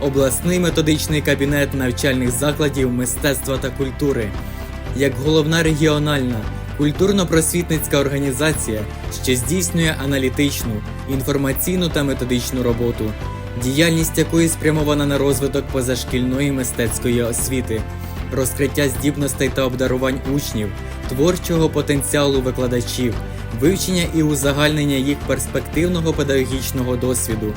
обласний методичний кабінет навчальних закладів мистецтва та культури, як головна регіональна культурно-просвітницька організація, що здійснює аналітичну, інформаційну та методичну роботу, діяльність якої спрямована на розвиток позашкільної мистецької освіти, розкриття здібностей та обдарувань учнів, творчого потенціалу викладачів, вивчення і узагальнення їх перспективного педагогічного досвіду,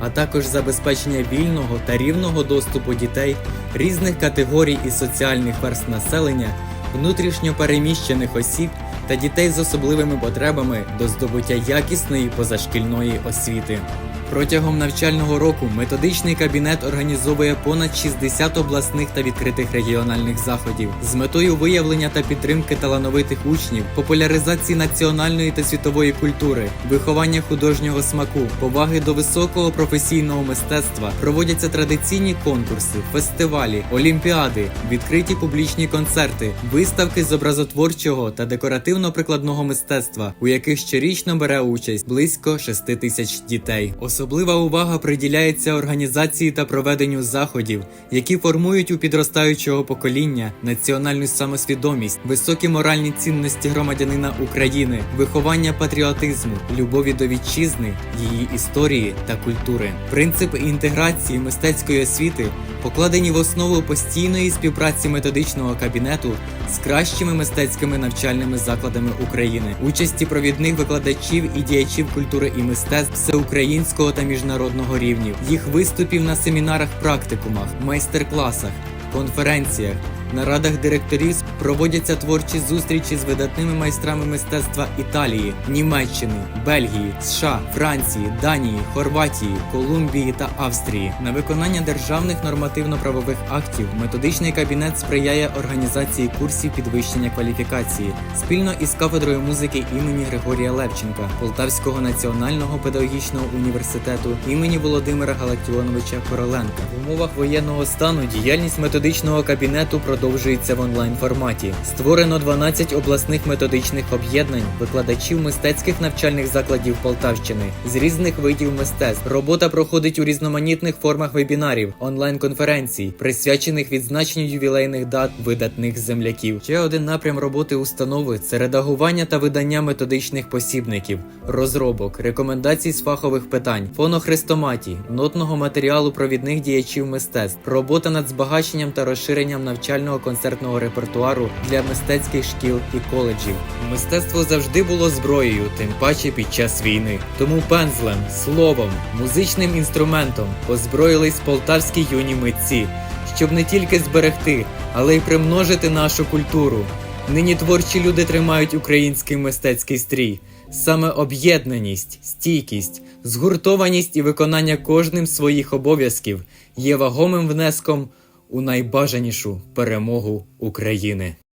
а також забезпечення вільного та рівного доступу дітей різних категорій і соціальних верст населення, внутрішньо переміщених осіб та дітей з особливими потребами до здобуття якісної позашкільної освіти. Протягом навчального року методичний кабінет організовує понад 60 обласних та відкритих регіональних заходів з метою виявлення та підтримки талановитих учнів, популяризації національної та світової культури, виховання художнього смаку, поваги до високого професійного мистецтва. Проводяться традиційні конкурси, фестивалі, олімпіади, відкриті публічні концерти, виставки з образотворчого та декоративно-прикладного мистецтва, у яких щорічно бере участь близько 6 тисяч дітей. Особлива увага приділяється організації та проведенню заходів, які формують у підростаючого покоління національну самосвідомість, високі моральні цінності громадянина України, виховання патріотизму, любові до вітчизни, її історії та культури. Принцип інтеграції мистецької освіти покладені в основу постійної співпраці методичного кабінету з кращими мистецькими навчальними закладами України, участі провідних викладачів і діячів культури і мистецтв всеукраїнського та міжнародного рівнів, їх виступів на семінарах, практикумах, майстер-класах, конференціях. Нарадах директорів проводяться творчі зустрічі з видатними майстрами мистецтва Італії, Німеччини, Бельгії, США, Франції, Данії, Хорватії, Колумбії та Австрії. На виконання державних нормативно-правових актів методичний кабінет сприяє організації курсів підвищення кваліфікації спільно із кафедрою музики імені Григорія Левченка Полтавського національного педагогічного університету імені Володимира Галактіоновича Короленка. В умовах воєнного стану діяльність методичного кабінету продовжується в онлайн форматі. Створено 12 обласних методичних об'єднань викладачів мистецьких навчальних закладів Полтавщини з різних видів мистецтв. Робота проходить у різноманітних формах вебінарів, онлайн-конференцій, присвячених відзначенню ювілейних дат видатних земляків. Ще один напрям роботи установи це редагування та видання методичних посібників, розробок, рекомендацій з фахових питань, фонохрестоматій, нотного матеріалу провідних діячів мистецтв, робота над збагаченням та розширенням навчального концертного репертуару для мистецьких шкіл і коледжів. Мистецтво завжди було зброєю, тим паче під час війни. Тому пензлем, словом, музичним інструментом озброїлись полтавські юні митці, щоб не тільки зберегти, але й примножити нашу культуру. Нині творчі люди тримають український мистецький стрій. Саме об'єднаність, стійкість, згуртованість і виконання кожним своїх обов'язків є вагомим внеском у найбажанішу перемогу України.